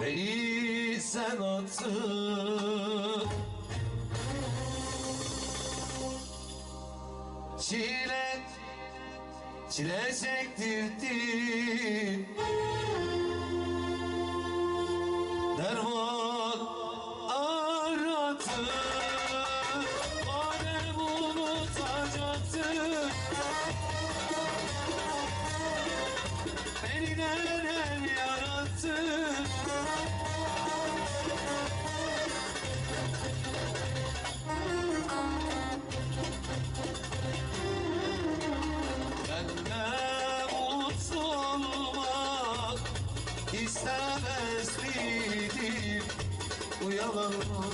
Beni sen attın Çile Çile çektirdin Oh.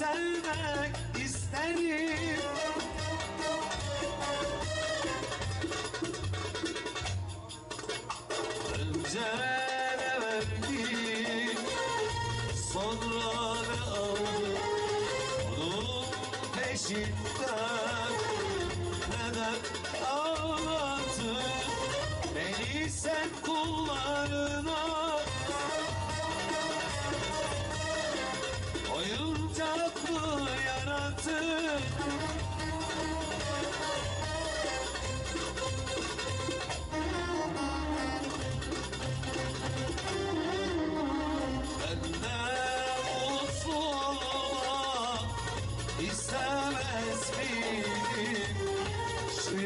Sevmek isterim. Önce ne verdim Sonra ne aldım. Onun peşinden istemez miyim? Şu